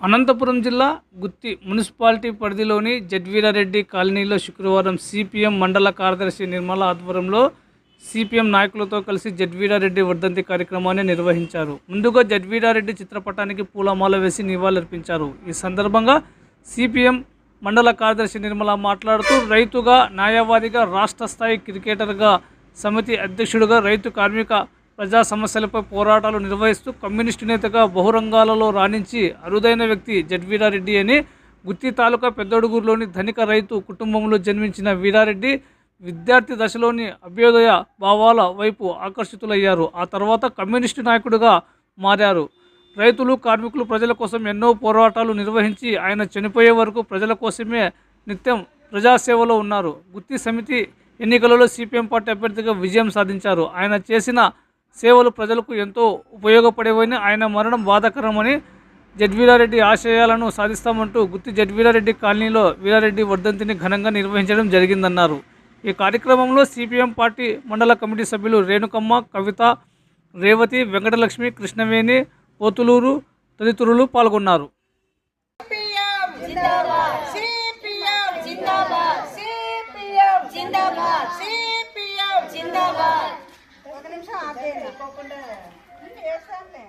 అనంతపురం జిల్లా గుత్తి మున్సిపాలిటీ పరిధిలోని జడ్వీరారెడ్డి కాలనీలో శుక్రవారం సిపిఎం మండల కార్యదర్శి నిర్మల ఆధ్వర్యంలో సిపిఎం నాయకులతో కలిసి జడ్వీరారెడ్డి వర్ధంతి కార్యక్రమాన్ని నిర్వహించారు. ముందుగా జడ్వీరారెడ్డి చిత్రపటానికి పూలమాల వేసి నివాళులర్పించారు. ఈ సందర్భంగా సిపిఎం మండల కార్యదర్శి నిర్మల మాట్లాడుతూ రైతుగా న్యాయవాదిగా రాష్ట్ర స్థాయి క్రికెటర్గా సమితి అధ్యక్షుడిగా రైతు కార్మిక ప్రజా సమస్యలపై పోరాటాలు నిర్వహిస్తూ కమ్యూనిస్టు నేతగా బహురంగాలలో రాణించి అరుదైన వ్యక్తి జడ్వీరారెడ్డి అని గుత్తి తాలూకా పెద్దడుగురులోని ధనిక రైతు కుటుంబంలో జన్మించిన వీరారెడ్డి విద్యార్థి దశలోని అభ్యుదయ భావాల వైపు ఆకర్షితులయ్యారు. ఆ తర్వాత కమ్యూనిస్టు నాయకుడిగా మారారు. రైతులు కార్మికులు ప్రజల కోసం ఎన్నో పోరాటాలు నిర్వహించి ఆయన చనిపోయే వరకు ప్రజల కోసమే నిత్యం ప్రజాసేవలో ఉన్నారు. గుత్తి సమితి ఎన్నికలలో సిపిఎం పార్టీ అభ్యర్థిగా విజయం సాధించారు. ఆయన చేసిన సేవలు ప్రజలకు ఎంతో ఉపయోగపడేవని ఆయన మరణం బాధాకరమని జడ్వీరారెడ్డి ఆశయాలను సాధిస్తామంటూ గుత్తి జడ్వీరారెడ్డి కాలనీలో వీరారెడ్డి వర్ధంతిని ఘనంగా నిర్వహించడం జరిగిందన్నారు. ఈ కార్యక్రమంలో సిపిఎం పార్టీ మండల కమిటీ సభ్యులు రేణుకమ్మ కవిత రేవతి వెంకటలక్ష్మి కృష్ణవేణి పోతులూరు తదితరులు పాల్గొన్నారు సిపిఎం జిందాబాద్ సిపిఎం జిందాబాద్ సిపిఎం జిందాబాద్ సిపిఎం జిందాబాద్ వేస్తాంలే